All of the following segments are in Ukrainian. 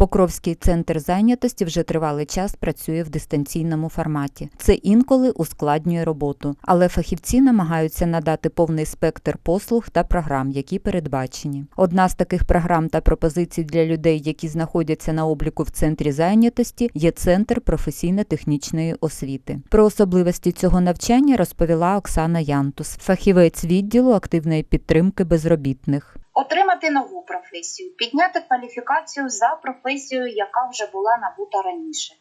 Покровський центр зайнятості вже тривалий час працює в дистанційному форматі. Це інколи ускладнює роботу, але фахівці намагаються надати повний спектр послуг та програм, які передбачені. Одна з таких програм та пропозицій для людей, які знаходяться на обліку в центрі зайнятості, є центр професійно-технічної освіти. Про особливості цього навчання розповіла Оксана Янтус, фахівець відділу активної підтримки безробітних. Отримати нову професію, підняти кваліфікацію за професією, яка вже була набута раніше,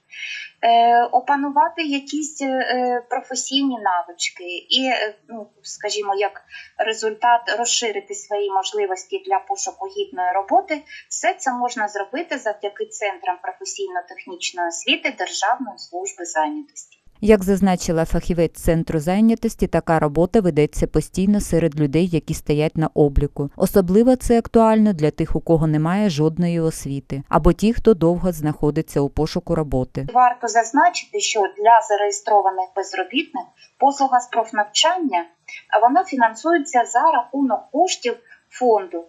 е, опанувати якісь е, професійні навички і, е, ну, скажімо, як результат розширити свої можливості для пошуку гідної роботи, все це можна зробити завдяки центрам професійно-технічної освіти Державної служби зайнятості. Як зазначила фахівець центру зайнятості, така робота ведеться постійно серед людей, які стоять на обліку. Особливо це актуально для тих, у кого немає жодної освіти, або ті, хто довго знаходиться у пошуку роботи. Варто зазначити, що для зареєстрованих безробітних послуга з профнавчання вона фінансується за рахунок коштів фонду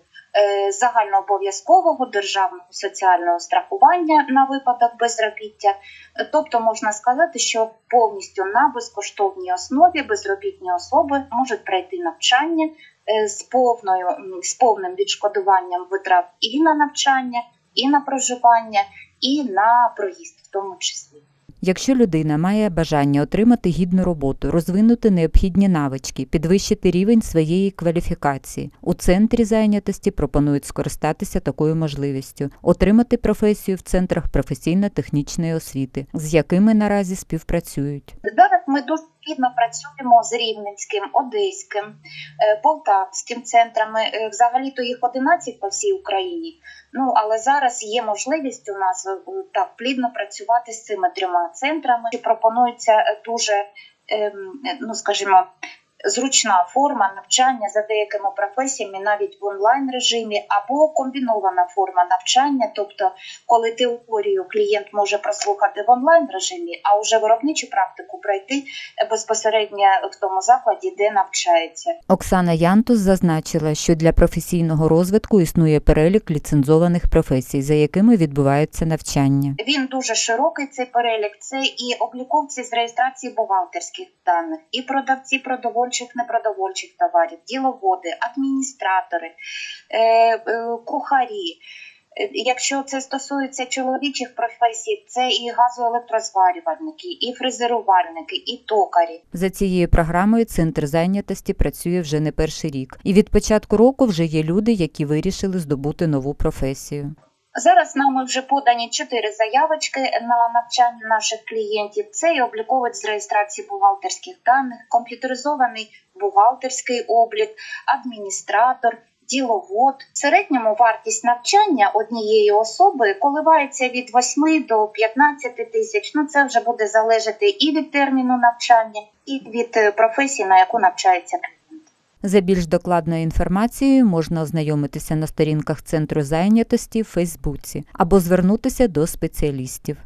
загальнообов'язкового державного соціального страхування на випадок безробіття. Е, Тобто можна сказати, що повністю на безкоштовній основі безробітні особи можуть пройти навчання е, з повною з повним відшкодуванням витрат і на навчання, і на проживання, і на проїзд, в тому числі. Якщо людина має бажання отримати гідну роботу, розвинути необхідні навички, підвищити рівень своєї кваліфікації, у центрі зайнятості пропонують скористатися такою можливістю, отримати професію в центрах професійно-технічної освіти, з якими наразі співпрацюють. Зараз ми дуже плідно працюємо з Рівненським, Одеським, е, Полтавським центрами. Е, Взагалі-то їх 11 по всій Україні. Ну але зараз є можливість у нас е, так плідно працювати з цими трьома центрами. Пропонується дуже, ем, ну скажімо. Зручна форма навчання за деякими професіями навіть в онлайн режимі, або комбінована форма навчання, тобто коли теорію клієнт може прослухати в онлайн режимі, а вже виробничу практику пройти безпосередньо в тому закладі, де навчається. Оксана Янтус зазначила, що для професійного розвитку існує перелік ліцензованих професій, за якими відбувається навчання. Він дуже широкий. Цей перелік. Це і обліковці з реєстрації бухгалтерських даних, і продавці продовольчих непродовольчих товарів, діловоди, адміністратори, е, е, кухарі. Е, Якщо це стосується чоловічих професій, це і газоелектрозварювальники, і фрезерувальники, і токарі. За цією програмою центр зайнятості працює вже не перший рік, і від початку року вже є люди, які вирішили здобути нову професію. Зараз нами вже подані чотири заявочки на навчання наших клієнтів. Це і обліковець з реєстрації бухгалтерських даних, комп'ютеризований бухгалтерський облік, адміністратор. Діловод в середньому вартість навчання однієї особи коливається від 8 до 15 тисяч. Ну це вже буде залежати і від терміну навчання, і від е, професії, на яку навчається. За більш докладною інформацією можна ознайомитися на сторінках центру зайнятості в Фейсбуці або звернутися до спеціалістів.